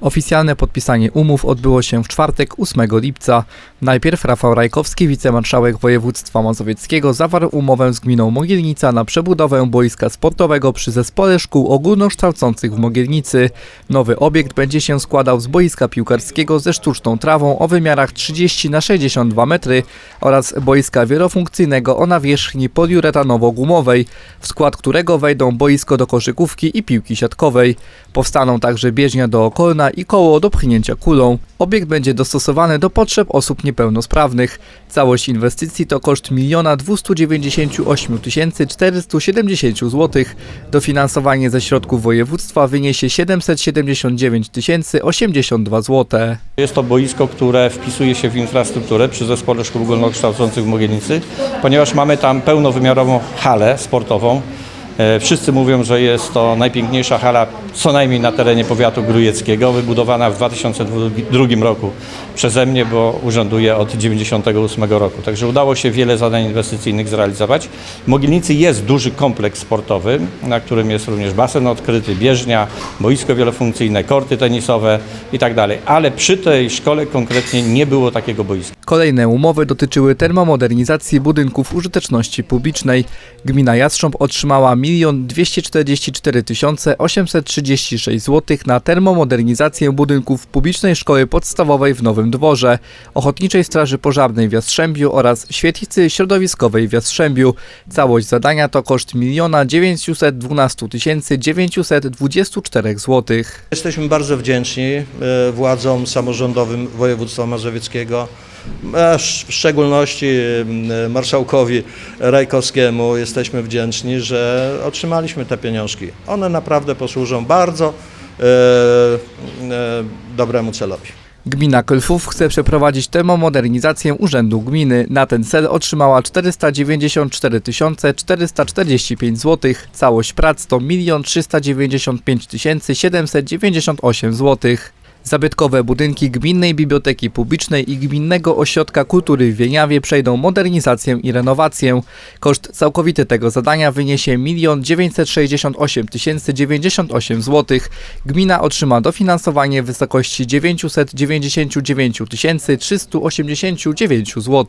Oficjalne podpisanie umów odbyło się w czwartek 8 lipca. Najpierw Rafał Rajkowski, wicemarszałek województwa mazowieckiego, zawarł umowę z gminą Mogielnica na przebudowę boiska sportowego przy zespole szkół ogólnokształcących w Mogielnicy. Nowy obiekt będzie się składał z boiska piłkarskiego ze sztuczną trawą o wymiarach 30 na 62 metry oraz boiska wielofunkcyjnego o nawierzchni poliuretanowo-gumowej, w skład którego wejdą boisko do koszykówki i piłki siatkowej. Powstaną także bieżnia dookolna i koło do pchnięcia kulą. Obiekt będzie dostosowany do potrzeb osób niepełnosprawnych. Całość inwestycji to koszt 1 298 470 zł. Dofinansowanie ze środków województwa wyniesie 779 082 zł. Jest to boisko, które wpisuje się w infrastrukturę przy Zespole Szkół Ogólnokształcących w Mogielnicy, ponieważ mamy tam pełnowymiarową halę sportową. E, Wszyscy mówią, że jest to najpiękniejsza hala co najmniej na terenie powiatu grujeckiego, wybudowana w 2002 roku przeze mnie, bo urzęduję od 1998 roku. Także udało się wiele zadań inwestycyjnych zrealizować. W Mogielnicy jest duży kompleks sportowy, na którym jest również basen odkryty, bieżnia, boisko wielofunkcyjne, korty tenisowe i tak. Ale przy tej szkole konkretnie nie było takiego boiska. Kolejne umowy dotyczyły termomodernizacji budynków użyteczności publicznej. Gmina Jastrząb otrzymała 1 244 836 zł na termomodernizację budynków publicznej szkoły podstawowej w Nowym Dworze, Ochotniczej Straży Pożarnej w Jastrzębiu oraz Świetlicy Środowiskowej w Jastrzębiu. Całość zadania to koszt 1 912 924 zł. Jesteśmy bardzo wdzięczni e, władzom samorządowym województwa mazowieckiego, a w szczególności e, marszałkowi Rajkowskiemu jesteśmy wdzięczni, że otrzymaliśmy te pieniążki. One naprawdę posłużą bardzo e, e, dobremu celowi. Gmina Klfów chce przeprowadzić termomodernizację Urzędu Gminy. Na ten cel otrzymała 494 445 zł. Całość prac to 1 395 798 zł. Zabytkowe budynki Gminnej Biblioteki Publicznej i Gminnego Ośrodka Kultury w Wieniawie przejdą modernizację i renowację. Koszt całkowity tego zadania wyniesie 1 968 098 zł. Gmina otrzyma dofinansowanie w wysokości 999 389 zł.